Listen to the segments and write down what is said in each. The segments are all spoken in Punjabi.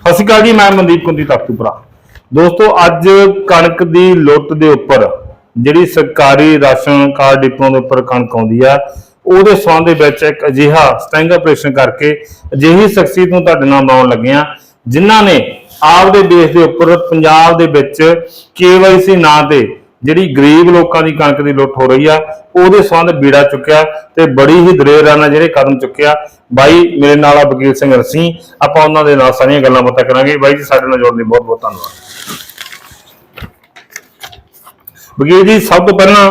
ਸਤਿ ਸ਼੍ਰੀ ਅਕਾਲ ਜੀ, ਮੈਂ ਮਨਦੀਪ ਕੁੰਦੀ, ਤਖਤੂਪੁਰਾ। ਦੋਸਤੋ, ਅੱਜ ਕਣਕ ਦੀ ਲੁੱਟ ਦੇ ਉੱਪਰ ਜਿਹੜੀ ਸਰਕਾਰੀ ਰਾਸ਼ਨ ਕਾਰਡ ਡਿਪੂਆਂ ਦੇ ਉੱਪਰ ਕਣਕ ਆਉਂਦੀ ਆ, ਉਹਦੇ ਸੰਬੰਧ ਦੇ ਵਿੱਚ ਇੱਕ ਅਜਿਹਾ ਸਟੈਂਗ ਆਪਰੇਸ਼ਨ ਕਰਕੇ ਅਜਿਹੀ ਸ਼ਖਸੀਅਤ ਨੂੰ ਤੁਹਾਡੇ ਨਾਲ ਲਾਉਣ ਲੱਗੇ ਆ ਜਿਨ੍ਹਾਂ ਨੇ ਆਪਦੇ ਦੇਸ਼ ਦੇ ਉੱਪਰ, ਪੰਜਾਬ ਦੇ ਵਿੱਚ ਕੇਵਾਈਸੀ ਨਾਂ ਤੇ ਜਿਹੜੀ ਗਰੀਬ ਲੋਕਾਂ ਦੀ ਕਣਕ ਦੀ ਲੁੱਟ ਹੋ ਰਹੀ ਆ, ਉਹਦੇ ਸੰਬੰਧ ਬੀੜਾ ਚੁੱਕਿਆ ਤੇ ਬੜੀ ਹੀ ਦਲੇਰ ਜਿਹੜੇ ਕਦਮ ਚੁੱਕਿਆ। ਬਾਈ, ਮੇਰੇ ਨਾਲ ਆ ਵਕੀਲ ਸਿੰਘ ਰਸੀ, ਆਪਾਂ ਉਹਨਾਂ ਦੇ ਨਾਲ ਸਾਰੀਆਂ ਗੱਲਾਂ ਬਾਤਾਂ ਕਰਾਂਗੇ। ਬਾਈ ਜੀ, ਸਾਡੇ ਨਾਲ ਜੁੜਨ ਲਈ ਬਹੁਤ ਬਹੁਤ ਧੰਨਵਾਦ। ਵਕੀਲ ਜੀ, ਸਭ ਤੋਂ ਪਹਿਲਾਂ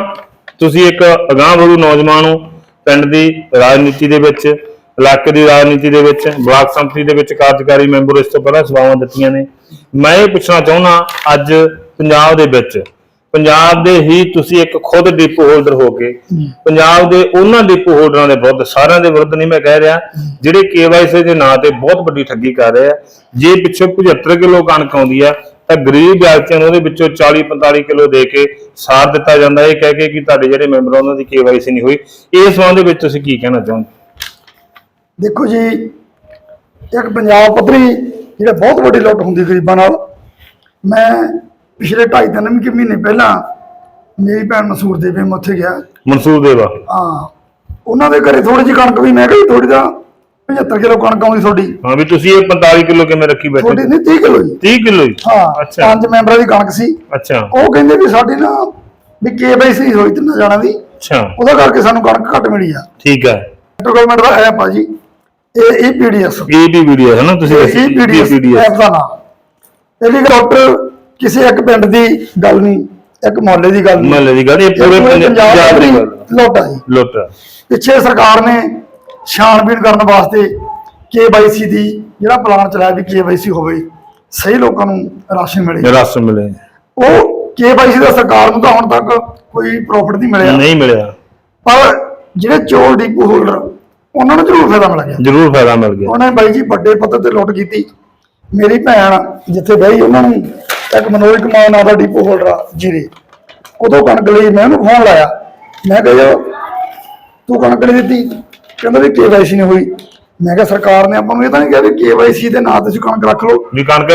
ਤੁਸੀਂ ਇੱਕ ਅਗਾਂਹ ਵਧੂ ਨੌਜਵਾਨ ਹੋ ਪਿੰਡ ਦੀ ਰਾਜਨੀਤੀ ਦੇ ਵਿੱਚ, ਇਲਾਕੇ ਦੀ ਰਾਜਨੀਤੀ ਦੇ ਵਿੱਚ, ਬਲਾਕ ਸੰਮਤੀ ਦੇ ਵਿੱਚ ਕਾਰਜਕਾਰੀ ਮੈਂਬਰ ਇਸ ਤੋਂ ਪਹਿਲਾਂ ਸੇਵਾਵਾਂ ਦਿੱਤੀਆਂ ਨੇ। ਮੈਂ ਇਹ ਪੁੱਛਣਾ ਚਾਹੁੰਦਾ, ਅੱਜ ਪੰਜਾਬ ਦੇ ਵਿੱਚ ਪੰਜਾਬ ਦੇ ਹੀ ਤੁਸੀਂ ਇੱਕ ਖੁਦ ਡਿਪੋ ਹੋਲਡਰ ਹੋ ਕੇ ਪੰਜਾਬ ਦੇ ਉਹਨਾਂ ਡਿਪੋ ਹੋਲਡਰਾਂ ਦੇ ਵਿਰੁੱਧ ਸਾਰਿਆਂ ਦੇ ਵਿਰੁੱਧ ਨਹੀਂ ਮੈਂ ਕਹਿ ਰਿਹਾ ਜਿਹੜੇ ਕੇਵਾਈਸੀ ਦੇ ਨਾਂ ਤੇ ਬਹੁਤ ਵੱਡੀ ਠੱਗੀ ਕਰ ਰਹੇ ਆ। ਜੇ ਪਿੱਛੇ 75 ਕਿਲੋ ਕਣਕ ਆਉਂਦੀ ਆ ਤਾਂ ਗਰੀਬ ਵਿਅਕਤੀਆਂ ਨੂੰ ਉਹਦੇ ਵਿੱਚੋਂ 40 45 ਕਿਲੋ ਦੇ ਕੇ ਸਾਰ ਦਿੱਤਾ ਜਾਂਦਾ। ਇਹ ਕਹਿ ਕੇ ਕਿ ਤੁਹਾਡੇ ਜਿਹੜੇ ਮੈਂਬਰ ਉਹਨਾਂ ਦੀ ਕੇਵਾਈਸੀ ਨਹੀਂ ਹੋਈ। ਇਸ ਸੰਬੰਧ ਦੇ ਵਿੱਚ ਤੁਸੀਂ ਕੀ ਕਹਿਣਾ ਚਾਹੁੰਦੇ ਦੇਖੋ ਜੀ ਇੱਕ ਪੰਜਾਬ ਪੱਧਰੀ ਜਿਹੜਾ ਬਹੁਤ ਵੱਡੀ ਲੁੱਟ ਹੁੰਦੀ ਗਰੀਬਾਂ ਨਾਲ ਮੈਂ ਪਿਛਲੇ 2.5 ਤਿੰਨ ਕੁ ਮਹੀਨੇ ਪਹਿਲਾਂ ਮੇਰੀ ਭੈਣ ਮਸੂਰ ਦੇ ਵੀ ਉੱਥੇ ਗਿਆ। ਮਨਸੂਰ ਦੇਵਾ ਹਾਂ। ਉਹਨਾਂ ਦੇ ਘਰੇ ਥੋੜੀ ਜਿਹੀ ਕਣਕ ਵੀ ਮੈਂ ਕਿਹਾ ਥੋੜੀ ਦਾ 75 ਕਿਲੋ ਕਣਕ ਆਉਂਦੀ ਤੁਹਾਡੀ। ਹਾਂ ਵੀ ਤੁਸੀਂ ਇਹ 45 ਕਿਲੋ ਕਿਵੇਂ ਰੱਖੀ ਬੈਠੇ ਤੁਹਾਡੀ ਨਹੀਂ 30 ਕਿਲੋ ਜੀ। 30 ਕਿਲੋ ਹੀ ਹਾਂ ਅੱਛਾ। ਪੰਜ ਮੈਂਬਰਾਂ ਦੀ ਕਣਕ ਸੀ। ਅੱਛਾ। ਉਹ ਕਹਿੰਦੇ ਵੀ ਸਾਡੀ ਨਾ ਵੀ ਕੇਵਾਈਸੀ ਹੋਈ ਤਿੰਨਾਂ ਜਾਣਾ ਦੀ। ਅੱਛਾ। ਉਹਦਾ ਕਰਕੇ ਸਾਨੂੰ ਕਣਕ ਘੱਟ ਮਿਲੀ ਆ। ਠੀਕ ਹੈ ਸੈਂਟਰ ਗਵਰਨਮੈਂਟ ਦਾ ਐਪ ਆ ਜੀ। ਇਹ ਇਹ ਪੀਡੀਐਸ ਇਹ ਵੀ ਵੀਡੀਓ ਹੈ ਨਾ ਤੁਸੀਂ ਇਹ ਪੀਡੀਐਸ ਐਪ ਦਾ ਨਾਮ। ਇਹਦੀ ਡਾਕਟਰ ਕਿਸੇ ਇੱਕ ਪਿੰਡ ਦੀ ਗੱਲ ਨਹੀਂ ਇੱਕ ਮੁਹੱਲੇ ਦੀ ਗੱਲ ਨਹੀਂ। ਮਹੱਲੇ ਦੀ ਗੱਲ ਇਹ ਪੂਰੇ ਪੰਜਾਬ ਦੀ ਲੋਟ ਜੀ। ਲੁੱਟ ਪਿੱਛੇ ਸਰਕਾਰ ਨੇ ਛਾਣਬੀਣ ਕਰਨ ਵਾਸਤੇ ਕੇਵਾਈਸੀ ਦੀ ਜਿਹੜਾ ਪਲਾਨ ਚਲਾਇਆ ਵੀ ਕੇਵਾਈਸੀ ਹੋਵੇ ਸਹੀ ਲੋਕਾਂ ਨੂੰ ਰਾਸ਼ਨ ਮਿਲੇ। ਰਸ ਮਿਲੇ। ਉਹ ਕੇਵਾਈਸੀ ਦਾ ਸਰਕਾਰ ਨੂੰ ਤਾਂ ਹੁਣ ਤੱਕ ਕੋਈ ਪ੍ਰੋਫਿਟ ਨਹੀਂ ਮਿਲਿਆ। ਨਹੀਂ ਮਿਲਿਆ। ਪਰ ਜਿਹੜੇ ਚੋਰ ਡਿਪੂ ਹੋਲਡਰ ਉਹਨਾਂ ਨੂੰ ਜ਼ਰੂਰ ਫਾਇਦਾ ਮਿਲ ਗਿਆ। ਜ਼ਰੂਰ ਫਾਇਦਾ ਮਿਲ ਗਿਆ। ਉਹਨੇ ਬਾਈ ਜੀ ਵੱਡੇ ਪੱਧਰ ਤੇ ਲੁੱਟ ਕੀਤੀ। ਮੇਰੀ ਭੈਣ ਜਿੱਥੇ ਬਈ ਉਹਨਾਂ ਨੂੰ ਇੱਕ ਮਨੋਜ ਕੁਮਾਰ ਨਾਂ ਦਾ ਡਿਪੋ ਹੋਲਡਰ ਆ ਜੀਰੇ। ਉਦੋਂ ਕਣਕ ਲਈ ਮੈਂ ਉਹਨੂੰ ਫੋਨ ਲਾਇਆ। ਮੈਂ ਕਿਹਾ ਯਾਰ, ਤੂੰ ਕਣਕ ਨਹੀਂ ਦਿੱਤੀ? ਕਹਿੰਦਾ ਵੀ ਕੇਵਾਈਸੀ ਨਹੀਂ ਹੋਈ। ਮੈਂ ਕਿਹਾ ਸਰਕਾਰ ਨੇ ਆਪਾਂ ਨੂੰ ਇਹ ਤਾਂ ਨਹੀਂ ਕਿਹਾ ਵੀ ਕੇਵਾਈਸੀ ਦੇ ਨਾਂ ਤੇ ਤੁਸੀਂ ਕਣਕ ਰੱਖ ਲਓ। ਵੀ ਕਣਕ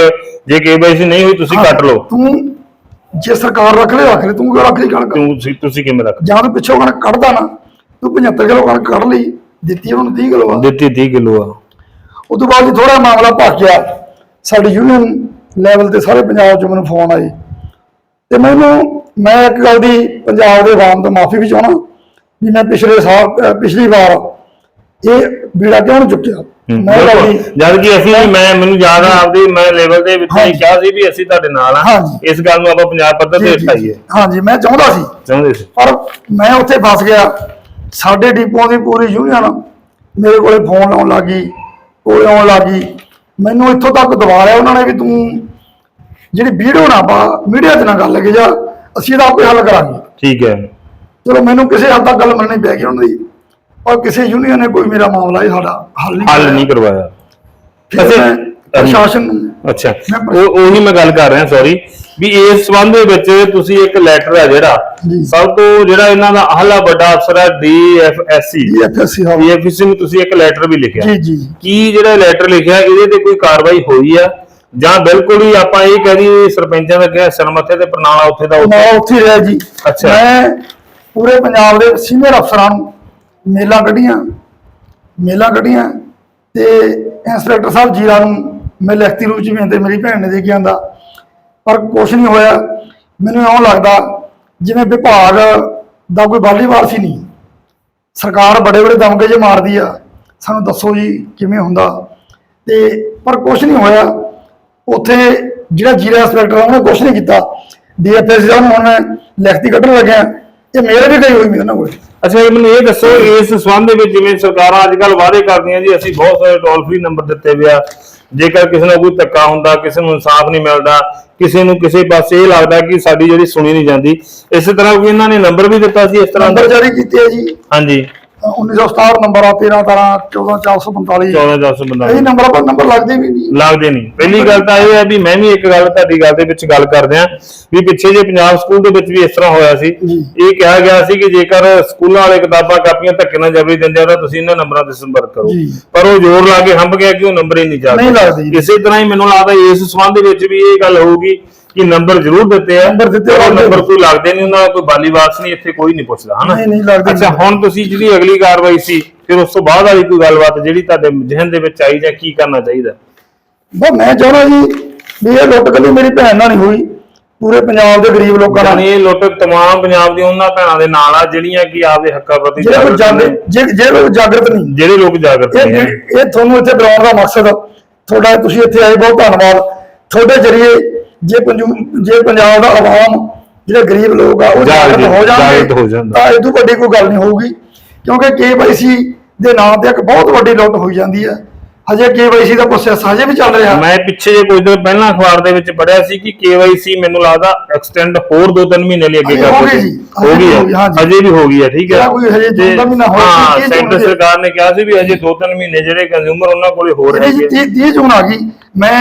ਜੇ ਕੇਵਾਈਸੀ ਨਹੀਂ ਹੋਈ ਤੁਸੀਂ ਕੱਟ ਲਓ। ਤੂੰ ਜੇ ਸਰਕਾਰ ਰੱਖ ਲੈ ਰੱਖ ਲੈ ਤੂੰ ਕਿਉਂ ਰੱਖ ਲਈ ਕਣਕ? ਤੁਸੀਂ ਤੁਸੀਂ ਕਿਵੇਂ ਰੱਖ ਜਾਂ ਤੂੰ ਪਿੱਛੋਂ ਕਣਕ ਕੱਢਦਾ ਨਾ ਤੂੰ 75 ਕਿਲੋ ਕਣਕ ਕੱਢ ਲਈ। ਦਿੱਤੀ ਉਹਨੂੰ 30 ਕਿਲੋ ਆ। ਦਿੱਤੀ 30 ਕਿਲੋ ਆ। ਉਸ ਤੋਂ ਬਾਅਦ ਥੋੜਾ ਮਾਮਲਾ ਭੱਜ ਗਿਆ। ਸਾਡੀ ਯੂਨੀਅਨ ਲੈਵਲ ਤੇ ਸਾਰੇ ਪੰਜਾਬ 'ਚ ਮੈਨੂੰ ਫੋਨ ਆਏ। ਤੇ ਮੈਨੂੰ ਮੈਂ ਇੱਕ ਗੱਲ ਦੀ ਪੰਜਾਬ ਦੇ ਆਵਾਮ ਤੋਂ ਮਾਫੀ ਵੀ ਚਾਹਣਾ ਵੀ ਮੈਂ ਪਿਛਲੇ ਸਾਲ ਪਿਛਲੀ ਵਾਰ ਇਹ ਬੀੜਾ ਕਿਉਂ ਨਹੀਂ ਚੁੱਕਿਆ? ਮੈਂ ਜਦ ਕਿ ਅਸੀਂ ਵੀ ਮੈਂ ਮੈਨੂੰ ਯਾਦ ਆ ਆਪਦੀ ਮੈਂ ਲੈਵਲ ਦੇ ਵਿੱਚ ਹੀ। ਕਿਹਾ ਸੀ ਵੀ ਅਸੀਂ ਤੁਹਾਡੇ ਨਾਲ ਆ। ਇਸ ਗੱਲ ਨੂੰ ਆਪਾਂ ਪੰਜਾਬ ਪੱਧਰ ਤੇ ਉਠਾਈਏ ਹਾਂਜੀ ਮੈਂ ਚਾਹੁੰਦਾ ਸੀ। ਚਾਹੁੰਦੇ ਸੀ। ਪਰ ਮੈਂ ਉੱਥੇ ਫਸ ਗਿਆ। ਸਾਡੇ ਡਿਪੂਆਂ ਦੀ ਪੂਰੀ ਯੂਨੀਅਨ ਮੇਰੇ ਕੋਲੇ ਫੋਨ ਲਾਉਣ ਲੱਗੀ ਕੋਲੇ ਆਉਣ ਲੱਗੀ ਮੈਨੂੰ ਇੱਥੋਂ ਤੱਕ ਦਬਾ ਲਿਆ ਉਹਨਾਂ ਨੇ ਵੀ ਤੂੰ ਜਿਹੜੀ ਵੀਡੀਓ ਨਾ ਪਾ ਮੀਡੀਆ 'ਚ ਨਾ ਗੱਲ ਲੱਗੇ ਜਾ ਅਸੀਂ ਇਹਦਾ ਆਪੇ ਹੱਲ ਕਰਾਂਗੇ। ਠੀਕ ਹੈ। ਚਲੋ ਮੈਨੂੰ ਕਿਸੇ ਹੱਦ ਤੱਕ ਗੱਲ ਮੰਨਣੀ ਪੈ ਗਈ ਉਹਨਾਂ ਦੀ ਪਰ ਕਿਸੇ ਯੂਨੀਅਨ ਨੇ ਕੋਈ ਮੇਰਾ ਮਾਮਲਾ ਇਹ ਸਾਡਾ ਹੱਲ ਨਹੀਂ ਹੱਲ। ਨਹੀਂ ਕਰਵਾਇਆ। ਫਿਰ ਮੈਂ ਪ੍ਰਸ਼ਾਸਨ ਨੂੰ ਅੱਛਾ ਉਹ ਉਹੀ ਮੈਂ ਗੱਲ ਕਰ ਰਿਹਾ ਸੌਰੀ ਵੀ ਇਸ ਸੰਬੰਧ ਦੇ ਵਿੱਚ ਤੁਸੀਂ ਇੱਕ ਲੈਟਰ ਹੈ ਜਿਹੜਾ ਜੀ। ਸਭ ਤੋਂ ਜਿਹੜਾ ਇਹਨਾਂ ਦਾ ਆਹਲਾ ਵੱਡਾ ਅਫਸਰ ਹੈ। ਡੀਐਫਐਸਸੀ ਡੀਐਫਐਸਸੀ ਹਾਂ ਡੀਐਫਐਸਸੀ ਨੂੰ ਤੁਸੀਂ ਇੱਕ ਲੈਟਰ ਵੀ ਲਿਖਿਆ। ਜੀ ਜੀ। ਕੀ ਜਿਹੜਾ ਲੈਟਰ ਲਿਖਿਆ ਇਹਦੇ ਤੇ ਕੋਈ ਕਾਰਵਾਈ ਹੋਈ ਆ? ਜਾਂ ਬਿਲਕੁਲ ਹੀ ਆਪਾਂ ਇਹ ਕਹਿ ਦਈਏ ਸਰਪੰਚਾਂ ਦਾ ਕਿਹਾ ਸਰਮੱਥੇ ਤੇ ਪ੍ਰਣਾਲਾ ਉੱਥੇ ਦਾ ਉੱਥੇ ਮੈਂ ਉੱਥੇ। ਰਿਹਾ ਜੀ। ਅੱਛਾ। ਮੈਂ ਪੂਰੇ ਪੰਜਾਬ ਦੇ ਸੀਨੀਅਰ ਅਫਸਰਾਂ ਨੂੰ ਮੇਲਾਂ ਕੱਢੀਆਂ ਮੇਲਾਂ ਕੱਢੀਆਂ ਤੇ ਇੰਸਪੈਕਟਰ ਸਾਹਿਬ ਜੀਰਾ ਨੂੰ ਮੈਂ ਲਿਖਤੀ ਰੂਪ ਚ ਵੀ ਤੇ ਮੇਰੀ ਭੈਣ ਨੇ ਦੇ ਕੇ ਆਂਦਾ ਪਰ ਕੁਝ ਨਹੀਂ ਹੋਇਆ। ਮੈਨੂੰ ਇਉਂ ਲੱਗਦਾ ਜਿਵੇਂ ਵਿਭਾਗ ਦਾ ਕੋਈ ਵਾਲੀਵਾਲ ਸੀ ਨਹੀਂ। ਸਰਕਾਰ ਬੜੇ ਬੜੇ ਦਮਕੇ ਜੇ ਮਾਰਦੀ ਆ। ਸਾਨੂੰ ਦੱਸੋ ਜੀ ਕਿਵੇਂ ਹੁੰਦਾ। ਤੇ ਪਰ ਕੁਝ ਨਹੀਂ ਹੋਇਆ। ਉੱਥੇ ਜਿਹੜਾ ਜੀਰਾ ਇੰਸਪੈਕਟਰ ਉਹਨੇ ਕੁਝ ਨਹੀਂ ਕੀਤਾ। ਡੀਐਫਐਸ ਦਾ ਹੁਣ ਮੈਂ ਲਿਖਤੀ ਕੱਢਣ ਲੱਗਿਆ। ਇਹ ਮੇਰੇ ਵੀ ਗਈ ਹੋਈ ਮੇਰੇ ਨਾਲ ਕੋਲ। ਅੱਛਾ ਇਹ ਮੈਨੂੰ ਇਹ ਦੱਸੋ ਇਸ ਸੰਬੰਧ ਦੇ ਵਿੱਚ ਜਿਵੇਂ ਸਰਕਾਰਾਂ ਅੱਜ ਕੱਲ ਵਾਅਦੇ ਕਰਦੀਆਂ ਜੀ ਅਸੀਂ ਬਹੁਤ ਸਾਰੇ ਟੋਲ ਫ੍ਰੀ ਨੰਬਰ ਦਿੱਤੇ ਹੋਏ ਆ। ਜੇਕਰ ਕਿਸੇ ਨਾਲ ਕੋਈ ਧੱਕਾ ਹੁੰਦਾ ਕਿਸੇ ਨੂੰ ਇਨਸਾਫ ਨਹੀਂ ਮਿਲਦਾ ਕਿਸੇ ਨੂੰ ਕਿਸੇ ਪਾਸੇ ਇਹ ਲੱਗਦਾ ਕਿ ਸਾਡੀ ਜਿਹੜੀ ਸੁਣੀ ਨਹੀਂ ਜਾਂਦੀ। ਇਸੇ ਤਰ੍ਹਾਂ ਕੋਈ ਇਹਨਾਂ ਨੇ ਨੰਬਰ ਵੀ ਦਿੱਤਾ ਸੀ ਇਸ ਤਰ੍ਹਾਂ ਦਾ ਨੰਬਰ ਜਾਰੀ ਕੀਤੇ ਆ ਜੀ। ਹਾਂਜੀ। 1967 ਨੰਬਰ ਆ 13 13 14445 14000 ਬੰਦਾ ਇਹ ਨੰਬਰ ਪਰ ਨੰਬਰ ਲੱਗਦੇ ਵੀ ਨਹੀਂ। ਲੱਗਦੇ ਨਹੀਂ। ਪਹਿਲੀ ਗੱਲ ਤਾਂ ਇਹ ਹੈ ਵੀ ਮੈਂ ਵੀ ਇੱਕ ਗੱਲ ਤੁਹਾਡੀ ਗੱਲ ਦੇ ਵਿੱਚ ਗੱਲ ਕਰਦੇ ਆ ਵੀ ਪਿੱਛੇ ਜੇ ਪੰਜਾਬ ਸਕੂਲ ਦੇ ਵਿੱਚ ਵੀ ਇਸ ਤਰ੍ਹਾਂ ਹੋਇਆ ਸੀ। ਇਹ ਕਿਹਾ ਗਿਆ ਸੀ ਕਿ ਜੇਕਰ ਸਕੂਲਾਂ ਵਾਲੇ ਕਿਤਾਬਾਂ ਕਾਪੀਆਂ ਧੱਕੇ ਨਾਲ ਜਬਰੀ ਦਿੰਦੇ ਆ ਤਾਂ ਤੁਸੀਂ ਇਹਨਾਂ ਨੰਬਰਾਂ ਤੇ ਸੰਪਰਕ ਕਰੋ। ਜੀ। ਪਰ ਉਹ ਜ਼ੋਰ ਲਾ ਕੇ ਹੰਬ ਗਿਆ ਕਿ ਉਹ ਨੰਬਰ ਹੀ ਨਹੀਂ ਚੱਲਦੇ। ਇਸੇ ਤਰ੍ਹਾਂ ਹੀ ਮੈਨੂੰ ਲੱਗਦਾ ਇਸ ਸੰਬੰਧ ਵਿੱਚ ਵੀ ਇਹ ਗੱਲ ਹੋਊਗੀ ਕਿ ਨੰਬਰ ਜ਼ਰੂਰ ਦਿੱਤੇ ਆ। ਨੰਬਰ ਦਿੱਤੇ ਆ, ਨੰਬਰ ਕੋਈ ਲੱਗਦੇ ਨਹੀਂ ਉਹਨਾਂ ਦਾ ਕੋਈ ਬਾਲੀ ਬਾਸ ਨਹੀਂ ਇੱਥੇ ਕੋਈ ਨਹੀਂ ਪੁੱਛਦਾ ਹਨਾ? ਨਹੀਂ, ਨਹੀਂ ਲੱਗਦੇ ਅੱਛਾ ਨਹੀਂ। ਹੁਣ ਤੁਸੀਂ ਜਿਹੜੀ ਅਗਲੀ ਕਾਰਵਾਈ ਸੀ ਫਿਰ ਉਸ ਤੋਂ ਬਾਅਦ ਵਾਲੀ ਕੋਈ ਗੱਲਬਾਤ ਜਿਹੜੀ ਤੁਹਾਡੇ ਜ਼ਿਹਨ ਦੇ ਵਿੱਚ ਆਈ ਜਾਂ ਕੀ ਕਰਨਾ ਚਾਹੀਦਾ? ਬਸ ਮੈਂ ਚਾਹੁੰਦਾ ਜੀ ਵੀ ਇਹ ਲੁੱਟ ਕੱਲੀ ਮੇਰੀ ਭੈਣ ਨਾਲ ਨਹੀਂ ਹੋਈ। ਪੂਰੇ ਪੰਜਾਬ ਦੇ ਗਰੀਬ ਲੋਕਾਂ ਨਾਲ। ਇਹ ਲੁੱਟ ਤਮਾਮ ਪੰਜਾਬ ਦੀਆਂ ਉਹਨਾਂ ਭੈਣਾਂ ਦੇ ਨਾਲ ਆ ਜਿਹੜੀਆਂ ਕਿ ਆਪਦੇ ਹੱਕਾਂ ਪ੍ਰਤੀ ਜਿਹੜੇ ਲੋਕ। ਜਾਗਰਤ ਨਹੀਂ। ਜਿਹੜੇ ਲੋਕ ਜਾਗਰਤ ਇਹ ਨੇ ਇਹ ਇਹ ਤੁਹਾਨੂੰ ਇੱਥੇ ਬੁਲਾਉਣ ਦਾ ਮਕਸਦ ਤੁਹਾਡਾ ਤੁਸੀਂ ਇੱਥੇ ਆਏ ਬਹੁਤ ਧੰਨਵਾਦ। ਤੁਹਾਡੇ ਜਰੀਏ ਜੇ ਪੰਜੂ ਜੇ ਪੰਜਾਬ ਦਾ ਆਵਾਮ ਜਿਹੜੇ ਗਰੀਬ ਲੋਕ ਆ ਉਹ ਜਾਗਰਤ ਹੋ ਹੋ ਜਾਣਗੇ। ਜਾਂਦਾ। ਤਾਂ ਇਹ ਤੋਂ ਵੱਡੀ ਕੋਈ ਗੱਲ ਨਹੀਂ ਹੋਊਗੀ ਕਿਉਂਕਿ ਕੇਵਾਈਸੀ ਦੇ ਨਾਂ ਤੇ ਇੱਕ ਬਹੁਤ ਵੱਡੀ ਲੁੱਟ ਹੋਈ ਜਾਂਦੀ ਹੈ। ਹਜੇ ਕੇਵਾਈਸੀ ਦਾ ਪ੍ਰੋਸੈਸ ਹਜੇ ਵੀ ਚੱਲ ਰਿਹਾ। ਮੈਂ ਪਿੱਛੇ ਜੇ ਕੁਝ ਦਿਨ ਪਹਿਲਾਂ ਅਖਬਾਰ ਦੇ ਵਿੱਚ ਪੜਿਆ ਸੀ ਕਿ KYC ਮੈਨੂੰ ਲੱਗਦਾ ਐਕਸਟੈਂਡ ਹੋਰ 2-3 ਮਹੀਨੇ ਲਈ ਅੱਗੇ ਕਰ ਹੋ ਗਈ ਦਿੱਤੀ ਜੀ, ਹੋ ਗਈ ਵੀ ਹੋ ਗਈ, ਹੈ ਹਾਂਜੀ। ਅਜੇ ਵੀ ਹੋ ਗਈ ਹੈ ਠੀਕ ਹੈ। ਜਿਹੜਾ ਕੋਈ ਹਜੇ ਦੋ ਤੇ- ਤਿੰਨ ਮਹੀਨਾ ਹੋਰ ਹਾਂ ਸੀ, ਕੀ ਸੈਂਟਰ? ਸਰਕਾਰ ਨੇ ਕਿਹਾ ਸੀ ਵੀ ਅਜੇ 2-3 ਮਹੀਨੇ ਜਿਹੜੇ ਕੰਜ਼ਿਊਮਰ ਉਹਨਾਂ ਕੋਲੇ ਹੋਰ ਇਹਦੇ ਹੈਗੇ ਚ 30 ਜੂਨ ਆ ਗਈ। ਮੈਂ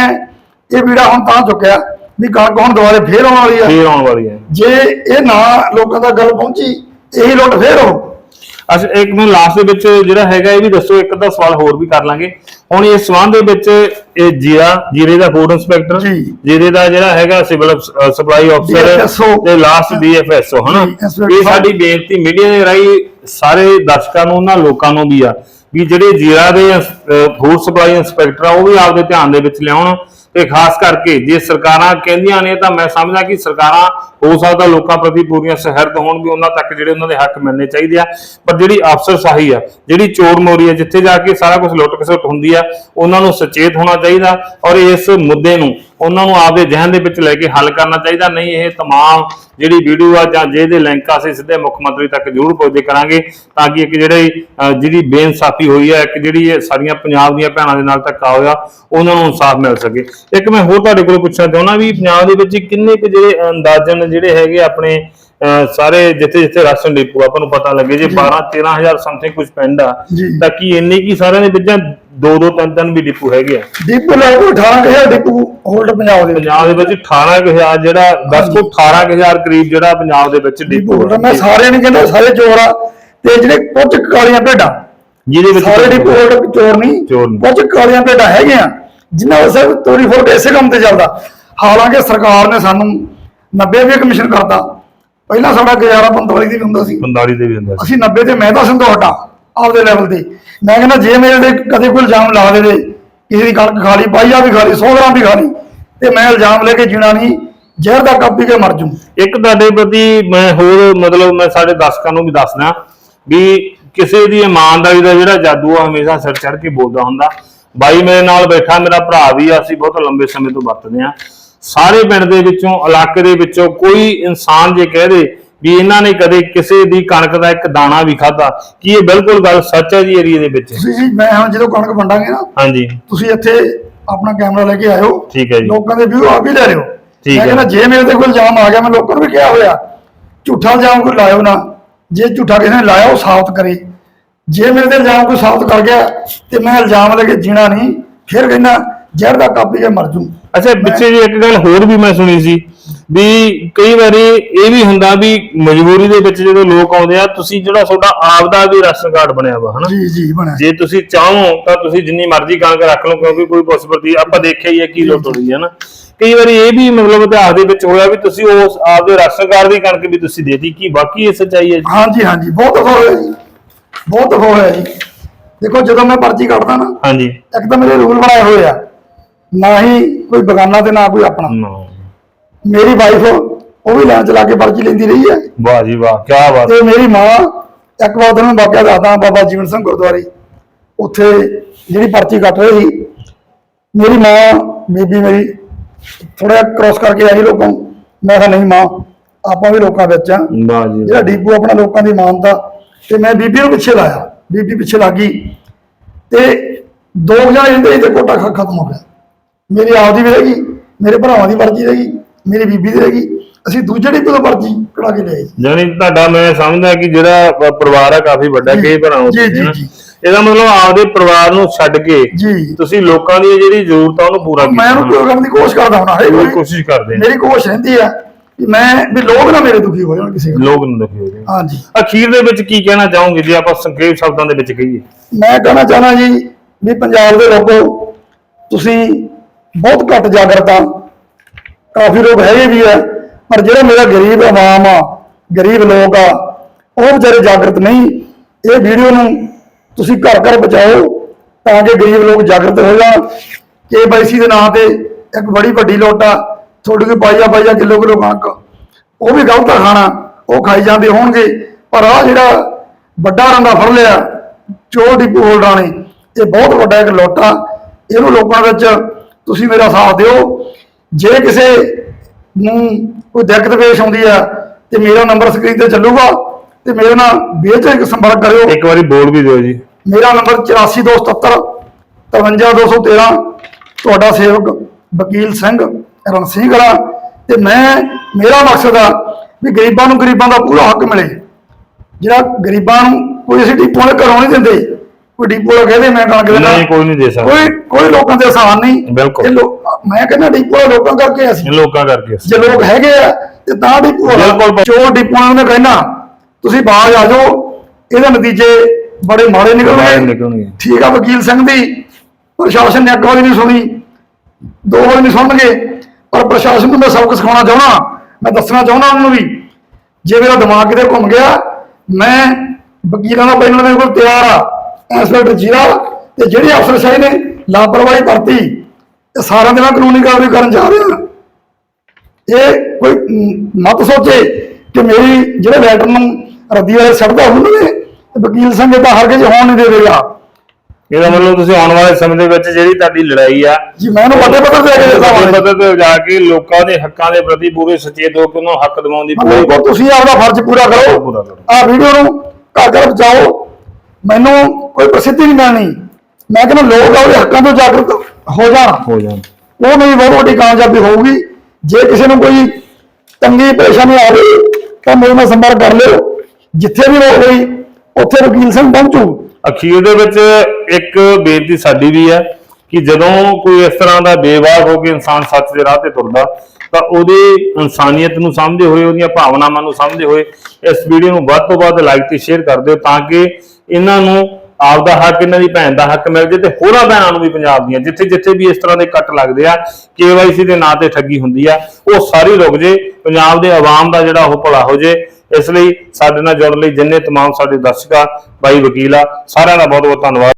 ਇਹ ਵੀੜਾ ਹੁਣ ਤਾਂ ਚੁੱਕਿਆ। ਵੀ ਕਣਕ ਹੁਣ ਦੁਬਾਰੇ ਫੇਰ ਆਉਣ ਵਾਲੀ ਆ? ਫੇਰ ਆਉਣ ਵਾਲੀ ਹੈ ਜੇ ਇਹ ਨਾ ਲੋਕਾਂ ਦਾ ਗੱਲ ਪਹੁੰਚੀ ਇਹੀ ਲੁੱਟ ਫੇਰ ਹੋ। ਅੱਛਾ ਇੱਕ ਮੈਨੂੰ ਲਾਸਟ ਦੇ ਵਿੱਚ ਜਿਹੜਾ ਹੈਗਾ ਇਹ ਵੀ ਦੱਸੋ ਇੱਕ ਅੱਧਾ ਸਵਾਲ ਹੋਰ ਵੀ ਕਰ ਲਾਂਗੇ। ਹੁਣ ਇਸ ਸੰਬੰਧ ਦੇ ਵਿੱਚ ਇਹ ਜੀਰਾ ਜੀਰੇ ਦਾ ਫੂਡ ਇੰਸਪੈਕਟਰ ਜੀ। ਜੀਰੇ ਦਾ ਜਿਹੜਾ ਹੈਗਾ ਸਿਵਲ ਸਪਲਾਈ ਅਫਸਰ DFSO ਤੇ ਲਾਸਟ ਡੀਐਫਐਸਓ ਹਨਾ? ਜੀ, ਇਹ ਸਾਹਿਬ। ਸਾਡੀ ਬੇਨਤੀ ਮੀਡੀਆ ਦੇ ਰਾਹੀਂ ਸਾਰੇ ਦਰਸ਼ਕਾਂ ਨੂੰ ਉਹਨਾਂ ਲੋਕਾਂ ਨੂੰ ਵੀ ਆ ਵੀ ਜਿਹੜੇ ਜੀਰਾ ਦੇ ਫੂਡ ਸਪਲਾਈ ਇੰਸਪੈਕਟਰ ਆ ਉਹ ਵੀ ਆਪਦੇ ਧਿਆਨ ਦੇ ਵਿੱਚ ਲਿਆਉਣ। ਤੇ ਖਾਸ ਕਰਕੇ ਜੇ ਸਰਕਾਰਾਂ ਕਹਿੰਦੀਆਂ ਨੇ ਤਾਂ ਮੈਂ ਸਮਝਦਾ ਕਿ ਸਰਕਾਰਾਂ ਹੋ ਸਕਦਾ ਲੋਕਾਂ ਪ੍ਰਤੀ ਪੂਰੀਆਂ ਸਹਿਰਦ ਹੋਣ ਵੀ ਉਹਨਾਂ ਤੱਕ ਜਿਹੜੇ ਉਹਨਾਂ ਦੇ ਹੱਕ ਮਿਲਣੇ ਚਾਹੀਦੇ ਆ। ਪਰ ਜਿਹੜੀ ਅਫਸਰਸ਼ਾਹੀ ਆ, ਜਿਹੜੀ ਚੋਰ ਮੋਰੀ ਆ, ਜਿੱਥੇ ਜਾ ਕੇ ਸਾਰਾ ਕੁਝ ਲੁੱਟ ਖਸੁੱਟ ਹੁੰਦੀ ਆ, ਉਹਨਾਂ ਨੂੰ ਸੁਚੇਤ ਹੋਣਾ ਚਾਹੀਦਾ ਔਰ ਇਸ ਮੁੱਦੇ ਨੂੰ ਉਹਨਾਂ ਨੂੰ ਆਪਦੇ ਜ਼ਿਹਨ ਦੇ ਵਿੱਚ ਲੈ ਕੇ ਹੱਲ ਕਰਨਾ ਚਾਹੀਦਾ ਨਹੀਂ ਇਹ ਤਮਾਮ ਜਿਹੜੀ ਵੀਡੀਓ ਆ ਜਾਂ ਜਿਹਦੇ ਲਿੰਕ ਆ ਅਸੀਂ ਸਿੱਧੇ ਮੁੱਖ ਮੰਤਰੀ ਤੱਕ ਜ਼ਰੂਰ ਪਹੁੰਚੇ ਕਰਾਂਗੇ ਤਾਂ ਕਿ ਇੱਕ ਜਿਹੜੇ ਜਿਹੜੀ ਬੇਇਨਸਾਫੀ ਹੋਈ ਹੈ ਇੱਕ ਜਿਹੜੀ ਇਹ ਸਾਰੀਆਂ ਪੰਜਾਬ ਦੀਆਂ ਭੈਣਾਂ ਦੇ ਨਾਲ ਧੱਕਾ ਹੋਇਆ ਉਹਨਾਂ ਨੂੰ ਇਨਸਾਫ ਮਿਲ ਸਕੇ ਇੱਕ ਮੈਂ ਹੋਰ ਤੁਹਾਡੇ ਕੋਲ ਪੁੱਛਣਾ ਚਾਹੁੰਦਾ ਵੀ ਪੰਜਾਬ ਦੇ ਵਿੱਚ ਕਿੰਨੇ ਕੁ ਜਿਹੜੇ ਅੰਦਾਜ਼ਨ ਜਿਹੜੇ ਹੈਗੇ ਆਪਣੇ ਸਾਰੇ ਜਿੱਥੇ ਜਿੱਥੇ ਰਾਸ਼ਨ ਡਿਪੂ ਆਪਾਂ ਨੂੰ ਪਤਾ ਲੱਗੇ ਜੇ 12 13000 ਸਮਥਿੰਗ ਕੁਝ ਪਿੰਡ ਆ। ਤਾਂ ਕੀ ਇੰਨੇ ਕੀ ਸਾਰਿਆਂ ਦੇ ਵਿੱਚ ਦੋ ਦੋ ਤਿੰਨ ਤਿੰਨ ਵੀ ਡਿਪੂ ਹੈਗੇ ਆ। ਡਿਪੂ ਲੈ ਕੋ 18000 ਡਿਪੂ ਹੋਲਡ ਪੰਜਾਬ ਦੇ ਵਿੱਚ। ਪੰਜਾਬ ਦੇ ਵਿੱਚ 18000 ਜਿਹੜਾ ਦੱਸ ਕੋ 18000 ਕਰੀਬ ਜਿਹੜਾ ਪੰਜਾਬ ਦੇ ਵਿੱਚ ਡਿਪੂ ਹੋਲਡ ਮੈਂ ਸਾਰੇ ਨਹੀਂ ਕਹਿੰਦਾ ਸਾਰੇ ਚੋਰ ਆ। ਤੇ ਜਿਹੜੇ ਕੁਝ ਕਾਲੀਆਂ ਭੇਡਾਂ ਜਿਹਦੇ ਵਿੱਚ ਸਾਰੇ ਡਿਪੂ ਹੋਲਡ ਚੋਰ ਨਹੀਂ। ਕੁਝ ਕਾਲੀਆਂ ਭੇਡਾਂ ਹੈਗੀਆਂ ਜਿਨ੍ਹਾਂ ਦਾ ਸਿਰਫ ਤੋਰੀ ਫੋਟ ਇਸੇ ਕੰਮ ਤੇ ਚੱਲਦਾ। ਹਾਲਾਂਕਿ ਸਰਕਾਰ ਨੇ ਸਾਨੂੰ 90 ਵੀ ਕਮਿਸ਼ਨ ਕਰਤਾ। ਪਹਿਲਾਂ ਸਾਡਾ ਗੁਜ਼ਾਰਾ 45 ਦੀ ਵੀ ਹੁੰਦਾ ਸੀ। 45 ਦੇ ਵੀ ਹੁੰਦਾ ਸੀ। ਅਸੀਂ 90 ਤੇ ਮੈਂ ਤਾਂ ਸੰਤੋਖਾ ਆਪਦੇ ਲੈਵਲ ਤੇ। ਮੈਂ ਕਹਿੰਦਾ ਜੇ ਮੇਰੇ ਤੇ ਕਦੇ ਕੋਈ ਇਲਜ਼ਾਮ ਲਾ ਦੇਵੇ, ਕਿਸੇ ਦੀ ਕਣਕ ਖਾ ਪਾਈਆ ਵੀ ਖਾ 100 ਗ੍ਰਾਮ ਵੀ ਖਾ ਤੇ ਮੈਂ ਇਲਜ਼ਾਮ ਲੈ ਕੇ ਜੀਣਾ ਨਹੀਂ, ਜ਼ਹਿਰ ਦਾ ਕੱਪ ਪੀ ਕੇ ਮਰ ਜੂ ਇੱਕ ਤੁਹਾਡੇ ਪ੍ਰਤੀ ਮੈਂ ਹੋਰ ਮਤਲਬ ਮੈਂ ਸਾਡੇ ਦਰਸ਼ਕਾਂ ਨੂੰ ਵੀ ਦੱਸਦਾ ਵੀ ਕਿਸੇ ਦੀ ਇਮਾਨਦਾਰੀ ਦਾ ਜਿਹੜਾ ਜਾਦੂ ਆ, ਹਮੇਸ਼ਾ ਸਿਰ ਚੜ ਕੇ ਬੋਲਦਾ ਹੁੰਦਾ। ਬਾਈ ਮੇਰੇ ਨਾਲ ਬੈਠਾ, ਮੇਰਾ ਭਰਾ ਵੀ ਆ, ਅਸੀਂ ਬਹੁਤ ਲੰਬੇ ਸਮੇਂ ਤੋਂ ਵਰਤਦੇ ਆ ਸਾਰੇ ਪਿੰਡ ਦੇ ਵਿੱਚੋਂ, ਇਲਾਕੇ ਦੇ ਵਿੱਚੋਂ ਕੋਈ ਇਨਸਾਨ ਜੇ ਕਹਿ ਦੇ ਵੀ ਇਹਨਾਂ ਨੇ ਕਦੇ ਕਿਸੇ ਦੀ ਕਣਕ ਦਾ ਇੱਕ ਦਾਣਾ ਵੀ ਖਾਧਾ। ਕੀ ਇਹ ਬਿਲਕੁਲ ਗੱਲ ਸੱਚ ਹੈ ਜੀ ਏਰੀਏ ਦੇ ਵਿੱਚ? ਤੁਸੀਂ ਜੀ ਮੈਂ ਹੁਣ ਜਦੋਂ ਕਣਕ ਵੰਡਾਂਗੇ ਨਾ ਹਾਂਜੀ। ਤੁਸੀਂ ਇੱਥੇ ਆਪਣਾ ਕੈਮਰਾ ਲੈ ਕੇ ਆਇਓ। ਠੀਕ ਹੈ ਜੀ। ਲੋਕਾਂ ਦੇ ਵਿਊ ਆਪ ਹੀ ਲੈ ਲਿਓ। ਠੀਕ ਹੈ। ਕਹਿੰਦਾ ਜੇ ਮੇਰੇ ਤੇ ਕੋਈ ਇਲਜ਼ਾਮ ਆ ਗਿਆ ਮੈਂ ਲੋਕਾਂ ਨੂੰ ਵੀ ਕਿਹਾ ਹੋਇਆ ਝੂਠਾ ਇਲਜ਼ਾਮ ਕੋਈ ਲਾਇਓ ਨਾ। ਜੇ ਝੂਠਾ ਕਿਸੇ ਨੇ ਲਾਇਆ ਉਹ ਸਾਬਤ ਕਰੇ। ਜੇ ਮੇਰੇ ਤੇ ਇਲਜ਼ਾਮ ਕੋਈ ਸਾਬਤ ਕਰ ਗਿਆ ਤੇ ਮੈਂ ਇਲਜ਼ਾਮ ਲੈ ਕੇ ਜੀਣਾ ਨਹੀਂ ਫਿਰ ਕਹਿੰਦਾ ਜ਼ਹਿਰ ਦਾ ਕੱਪ ਕੇ ਮਰ ਜੂ। ਅੱਛਾ ਪਿੱਛੇ ਜੀ ਇੱਕ ਗੱਲ ਹੋਰ ਵੀ ਮੈਂ ਸੁਣੀ ਸੀ। ਵੀ ਕਈ ਵਾਰੀ ਇਹ ਵੀ ਹੁੰਦਾ ਵੀ ਮਜਬੂਰੀ ਦੇ ਵਿੱਚ ਜਦੋਂ ਲੋਕ ਆਉਂਦੇ ਆ ਤੁਸੀਂ ਜਿਹੜਾ ਤੁਹਾਡਾ ਆਪ ਦਾ ਵੀ ਰਾਸ਼ਨ ਕਾਰਡ ਬਣਿਆ ਵਾ ਹਨਾ? ਜੀ ਜੀ ਬਣਿਆ। ਜੇ ਤੁਸੀਂ ਚਾਹੋ ਤਾਂ ਤੁਸੀਂ ਜਿੰਨੀ ਮਰਜ਼ੀ ਕਣਕ ਰੱਖ ਲਓ ਕਿਉਂਕਿ ਕੋਈ ਪੋਸਿਬਿਲਿਟੀ ਆਪਾਂ ਦੇਖਿਆ ਹੀ ਹੈ ਕੀ ਲੋਟ ਹੋਈ ਹੈ ਨਾ ਕਈ ਵਾਰੀ ਇਹ ਵੀ ਮਤਲਬ ਇਤਿਹਾਸ ਦੇ ਵਿੱਚ ਹੋਇਆ ਵੀ ਤੁਸੀਂ ਉਸ ਆਪਦੇ ਰਾਸ਼ਨ ਕਾਰਡ ਦੀ ਕਣਕ ਵੀ ਤੁਸੀਂ ਦੇਤੀ ਕੀ ਬਾਕੀ ਇਹ ਸੱਚਾਈ ਹੈ ਜੀ? ਹਾਂਜੀ ਹਾਂਜੀ ਬਹੁਤ ਹੋਇਆ ਜੀ ਬਹੁਤ ਹੋਇਆ ਜੀ। ਦੇਖੋ ਜਦੋਂ ਮੈਂ ਪਰਚੀ ਕੱਢਦਾ ਨਾ ਹਾਂਜੀ। ਇੱਕ ਤਾਂ ਮੇਰੇ ਰੂਲ ਬਣਾਏ ਹੋਏ ਆ ਨਾ ਹੀ ਕੋਈ ਬਗਾਨਾ ਤੇ ਨਾ ਕੋਈ ਆਪਣਾ। ਨਾ। ਮੇਰੀ ਵਾਈਫ ਉਹ ਵੀ ਲਾਈਨ ਚਲਾ ਕੇ ਪਰਚੀ ਲੈਂਦੀ ਰਹੀ ਹੈ। ਵਾਹ ਜੀ ਵਾਹ ਕੀ ਬਾਤ। ਤੇ ਮੇਰੀ ਮਾਂ ਇੱਕ ਵਾਰ ਤੁਹਾਨੂੰ ਵਾਕਿਆ ਦੱਸਦਾ ਬਾਬਾ ਜੀਵਨ ਸਿੰਘ ਗੁਰਦੁਆਰੇ। ਉੱਥੇ ਜਿਹੜੀ ਪਰਚੀ ਕੱਟ ਰਹੀ ਸੀ ਮੇਰੀ ਮਾਂ ਬੀਬੀ ਮੇਰੀ ਥੋੜਾ ਕ੍ਰੋਸ ਕਰਕੇ ਆਈ ਲੋਕਾਂ ਨੂੰ। ਮੈਂ ਕਿਹਾ ਨਹੀਂ ਮਾਂ ਆਪਾਂ ਵੀ ਲੋਕਾਂ ਵਿੱਚ ਆ। ਵਾਹ ਜੀ ਜਿਹੜਾ ਡੀਪੂ ਆਪਣਾ ਲੋਕਾਂ ਦੀ ਮਾਨਤਾ ਤੇ ਮੈਂ ਬੀਬੀ ਨੂੰ ਪਿੱਛੇ ਲਾਇਆ। ਬੀਬੀ ਪਿੱਛੇ ਲੱਗੀ ਤੇ ਦੋ ਹਜ਼ਾਰ ਇਹਦੇ ਤੇ ਕੋਟਾ ਖਤਮ ਹੋ ਗਿਆ। ਮੇਰੀ ਆਪਦੀ ਵੀ ਰਹਿ ਮੇਰੇ ਭਰਾਵਾਂ ਦੀ ਮਰਜ਼ੀ ਰਹਿ ਮੇਰੀ ਬੀਬੀ ਦੀ ਹੈਗੀ ਅਸੀਂ ਦੂਜੇ ਡਿਪੂ ਤੋਂ ਪਰਚੀ ਕਢਾ ਕੇ ਲਿਆਏ ਜੀ ਜਾਨੀ ਤੁਹਾਡਾ ਮੈਂ ਸਮਝਦਾ ਕਿ ਜਿਹੜਾ ਪ- ਪਰਿਵਾਰ ਆ ਕਾਫੀ ਵੱਡਾ ਜੀ, ਕਈ ਜੀ, ਤੋਂ ਜੀ, ਹੈ ਨਾ। ਜੀ। ਇਹਦਾ ਮਤਲਬ ਆਪਦੇ ਪਰਿਵਾਰ ਨੂੰ ਛੱਡ ਕੇ ਜੀ। ਤੁਸੀਂ ਲੋਕਾਂ ਦੀ ਜਿਹੜੀ ਜ਼ਰੂਰਤ ਆ ਉਹਨੂੰ ਪੂਰਾ ਮੈਂ ਉਹਨੂੰ ਪੂਰਾ ਕਰਨ ਦੀ ਕੋਸ਼ਿਸ਼ ਕਰਦਾ ਹਾਂ ਹਰ ਪੂਰੀ ਕੋਸ਼ਿਸ਼ ਕਰਦੇ ਨੇ। ਮੇਰੀ ਕੋਸ਼ਿਸ਼ ਰਹਿੰਦੀ ਆ ਕਿ ਮੈਂ ਵੀ ਲੋਕ ਨਾ ਮੇਰੇ ਦੁਖੀ ਹੋ ਜਾਣ ਕਿਸੇ ਗੱਲ ਲੋਕ ਨੂੰ ਦੁਖੀ ਹੋ ਰਹੇ ਹਾਂਜੀ। ਅਖੀਰ ਦੇ ਵਿੱਚ ਕੀ ਕਹਿਣਾ ਚਾਹੋਗੇ ਜੇ ਆਪਾਂ ਸੰਖੇਪ ਸ਼ਬਦਾਂ ਦੇ ਵਿੱਚ ਕਹੀਏ? ਮੈਂ ਕਹਿਣਾ ਚਾਹਨਾ ਜੀ ਵੀ ਪੰਜਾਬ ਦੇ ਲੋਕੋ ਤੁਸੀਂ ਬਹੁਤ ਘੱਟ ਜਾਗਰਤ ਆ ਕਾਫੀ ਲੋਕ ਹੈਗੇ ਵੀ ਆ, ਪਰ ਜਿਹੜਾ ਮੇਰਾ ਗਰੀਬ ਆਵਾਮ ਆ, ਗਰੀਬ ਲੋਕ ਆ, ਉਹ ਵਿਚਾਰੇ ਜਾਗਰਤ ਨਹੀਂ। ਇਹ ਵੀਡੀਓ ਨੂੰ ਤੁਸੀਂ ਘਰ ਘਰ ਪਹੁੰਚਾਓ ਤਾਂ ਕਿ ਗਰੀਬ ਲੋਕ ਜਾਗਰਤ ਹੋ ਜਾਣ। ਕੇਵਾਈਸੀ ਦੇ ਨਾਂ ਤੇ ਇੱਕ ਬੜੀ ਵੱਡੀ ਲੋਟਾ ਥੋੜੀ ਜਿਹੀ ਪਾਈਆ ਪਾਈਆ ਕਿਲੋ ਕਿਲੋ ਕਣਕ। ਉਹ ਵੀ ਗਲਤ ਆ ਖਾਣਾ, ਉਹ ਖਾਈ ਜਾਂਦੇ ਹੋਣਗੇ। ਪਰ ਆ ਜਿਹੜਾ ਵੱਡਾ ਰੰਦਾ ਫੜ ਲਿਆ ਚੋਰ ਡਿਪੂ ਹੋਲਡਰਾਂ ਨੇ, ਇਹ ਬਹੁਤ ਵੱਡਾ ਇੱਕ ਲੋਟਾ ਇਹਨੂੰ ਲੋਕਾਂ ਵਿੱਚ ਤੁਸੀਂ ਮੇਰਾ ਸਾਥ ਦਿਓ। ਜੇ ਕਿਸੇ ਨੂੰ ਕੋਈ ਦਿੱਕਤ ਪੇਸ਼ ਆਉਂਦੀ ਆ ਤੇ ਮੇਰਾ ਨੰਬਰ ਸਕਰੀਨ ਤੇ ਚੱਲੂਗਾ ਤੇ ਮੇਰੇ ਨਾਲ ਬੇਝਿਜਕ ਸੰਪਰਕ ਕਰਿਓ। ਇੱਕ ਵਾਰੀ ਬੋਲ ਵੀ ਦਿਓ ਜੀ। ਮੇਰਾ ਨੰਬਰ 84277 53213 ਤੁਹਾਡਾ ਸੇਵਕ ਵਕੀਲ ਸਿੰਘ ਰਣ ਸਿੰਘ ਵਾਲਾ ਤੇ ਮੈਂ ਮੇਰਾ ਮਕਸਦ ਆ ਵੀ ਗਰੀਬਾਂ ਨੂੰ ਗਰੀਬਾਂ ਦਾ ਪੂਰਾ ਹੱਕ ਮਿਲੇ। ਜਿਹੜਾ ਗਰੀਬਾਂ ਨੂੰ ਕੋਈ ਅਸੀਂ ਡਿਪੂ ਵਾਲੇ ਘਰੋਂ ਨਹੀਂ ਦਿੰਦੇ ਕੋਈ ਡਿਪੂ ਕਹਦੇ ਮੈਂ ਕਣਕ ਦੇਣਾ ਨਹੀਂ ਕੋਈ ਨਹੀਂ ਦੇ ਸਕਦਾ। ਕੋਈ ਕੋਈ ਲੋਕਾਂ ਦੇ ਆਸਾਨ ਨਹੀਂ। ਬਿਲਕੁਲ। ਮੈਂ ਕਹਿੰਦਾ ਡਿਪੂ ਲੋਕਾਂ ਕਰਕੇ ਅਸੀਂ। ਲੋਕਾਂ ਕਰਕੇ ਜੇ ਲੋਕ ਹੈਗੇ ਆ ਤੇ ਤਾਂ ਡਿਪੂ ਬਿਲਕੁਲ। ਚੋਰ ਡਿਪੂ ਵਾਲਿਆਂ ਨੂੰ ਕਹਿਣਾ ਤੁਸੀਂ ਬਾਹਰ ਆ ਜਾਓ। ਇਹਦੇ ਨਤੀਜੇ ਬੜੇ ਮਾੜੇ ਨਿਕਲਣਗੇ। ਠੀਕ ਆ ਵਕੀਲ ਸਿੰਘ ਦੀ। ਪ੍ਰਸ਼ਾਸਨ ਨੇ ਇੱਕ ਵਾਰੀ ਨਹੀਂ ਸੁਣੀ। ਦੋ ਵਾਰੀ ਨਹੀਂ ਸੁਣਨਗੇ। ਪਰ ਪ੍ਰਸ਼ਾਸਨ ਨੂੰ ਮੈਂ ਸਬਕ ਸਿਖਾਉਣਾ ਚਾਹੁੰਦਾ। ਮੈਂ ਦੱਸਣਾ ਚਾਹੁੰਦਾ ਉਹਨੂੰ ਵੀ ਜੇ ਮੇਰਾ ਦਿਮਾਗ ਕਿਤੇ ਘੁੰਮ ਗਿਆ ਮੈਂ ਵਕੀਲਾਂ ਦਾ ਪੈਨਲ ਮੇਰੇ ਕੋਲ ਤਿਆਰ ਆ। ਇੰਸਪੈਕਟਰ ਜੀਰਾ ਤੇ ਜਿਹੜੇ ਅਫਸਰਸ਼ਾਹੀ ਨੇ ਲਾਪਰਵਾਹੀ ਵਰਤੀ ਇਹ ਸਾਰਿਆਂ ਦੇ ਮੈਂ ਕਾਨੂੰਨੀ ਕਾਰਵਾਈ ਕਰਨ ਜਾ ਰਿਹਾ ਇਹ ਕੋਈ ਮਤ ਸੋਚੇ ਕਿ ਮੇਰੀ ਜਿਹੜੇ ਲੈਟਰ ਨੂੰ ਰੱਦੀ ਵਾਲੇ ਛੱਡਦਾ ਹੋਣਗੇ ਤੇ ਵਕੀਲ ਸਿੰਘ ਇਹਦਾ ਹਰਗਿਜ਼ ਹੋਣ ਨਹੀਂ ਦੇਵੇਗਾ ਇਹਦਾ ਮਤਲਬ ਤੁਸੀਂ ਆਉਣ ਵਾਲੇ ਸਮੇਂ ਦੇ ਵਿੱਚ ਜਿਹੜੀ ਤੁਹਾਡੀ ਲੜਾਈ ਆ ਜੀ ਮੈਂ ਉਹਨੂੰ ਵੱਡੇ ਪੱਧਰ ਤੇ ਅੱਗੇ ਵੱਡੇ ਦਿਖਾਵਾਂਗਾ ਪੱਧਰ ਤੇ ਜਾ ਕੇ ਲੋਕਾਂ ਦੇ ਹੱਕਾਂ ਦੇ ਪ੍ਰਤੀ ਪੂਰੇ ਸੁਚੇਤ ਹੋ ਕੇ ਉਹਨਾਂ ਨੂੰ ਹੱਕ ਦਿਵਾਉਣ ਦੀ ਪੂਰੀ ਤੁਸੀਂ ਆਪਦਾ ਫਰਜ਼ ਪੂਰਾ ਕਰੋ। ਪੂਰਾ ਕਰੋ। ਆ ਵੀਡੀਓ ਨੂੰ ਘਰ ਘਰ ਪਹੁੰਚਾਓ। ਮੈਨੂੰ ਕੋਈ ਪ੍ਰਸਿੱਧੀ ਨਹੀਂ ਮਿਲਣੀ। ਮੈਂ ਕਹਿੰਦਾ ਲੋਕ ਆਪਦੇ ਹੱਕਾਂ ਤੋਂ ਜਾਗਰੂਕ ਹੋ ਜਾਣ। ਹੋ ਜਾਣ। ਉਹ ਮੇਰੀ ਬਹੁਤ ਵੱਡੀ ਕਾਮਯਾਬੀ ਹੋਊਗੀ। ਜੇ ਕਿਸੇ ਨੂੰ ਕੋਈ ਤੰਗੀ ਪਰੇਸ਼ਾਨੀ ਆਵੇ ਤਾਂ ਮੇਰੇ ਨਾਲ ਸੰਪਰਕ ਕਰ ਲਿਓ। ਜਿੱਥੇ ਵੀ ਲੋੜ ਹੋਈ ਉੱਥੇ ਵਕੀਲ ਸਿੰਘ ਪਹੁੰਚੂ। ਅਖੀਰ ਦੇ ਵਿੱਚ ਇੱਕ ਬੇਨਤੀ ਸਾਡੀ ਵੀ ਹੈ ਕਿ ਜਦੋਂ ਕੋਈ ਇਸ ਤਰ੍ਹਾਂ ਦਾ ਬੇਵਾਰ ਹੋ ਕੇ ਇਨਸਾਨ ਸੱਚ ਦੇ ਰਾਹ ਤੇ ਤੁਰਦਾ ਤਾਂ ਉਹਦੀ ਇਨਸਾਨੀਅਤ ਨੂੰ ਸਮਝਦੇ ਹੋਏ, ਉਹਦੀਆਂ ਭਾਵਨਾਵਾਂ ਨੂੰ ਸਮਝਦੇ ਹੋਏ ਇਸ ਵੀਡੀਓ ਨੂੰ ਵੱਧ ਤੋਂ ਵੱਧ ਲਾਈਕ ਤੇ ਸ਼ੇਅਰ ਕਰ ਦਿਓ ਤਾਂ ਕਿ ਇਹਨਾਂ ਨੂੰ ਆਪਦਾ ਹੱਕ, ਇਹਨਾਂ ਦੀ ਭੈਣ ਦਾ ਹੱਕ ਮਿਲ ਜੇ ਤੇ ਹੋਰਾਂ ਭੈਣਾਂ ਨੂੰ ਵੀ ਪੰਜਾਬ ਦੀਆਂ, ਜਿੱਥੇ ਜਿੱਥੇ ਵੀ ਇਸ ਤਰ੍ਹਾਂ ਦੇ ਕੱਟ ਲੱਗਦੇ ਆ ਕੇਵਾਈਸੀ ਦੇ ਨਾਂ ਤੇ ਠੱਗੀ ਹੁੰਦੀ ਆ, ਉਹ ਸਾਰੀ ਰੁਕ ਜੇ, ਪੰਜਾਬ ਦੇ ਆਵਾਮ ਦਾ ਜਿਹੜਾ ਉਹ ਭਲਾ ਹੋ ਜੇ, ਇਸ ਲਈ ਸਾਡੇ ਨਾਲ ਜੁੜਨ ਲਈ ਜਿੰਨੇ ਤਮਾਮ ਸਾਡੇ ਦਰਸ਼ਕਾਂ, ਬਾਈ ਵਕੀਲ ਆ, ਸਾਰਿਆਂ ਦਾ ਬਹੁਤ ਬਹੁਤ ਧੰਨਵਾਦ।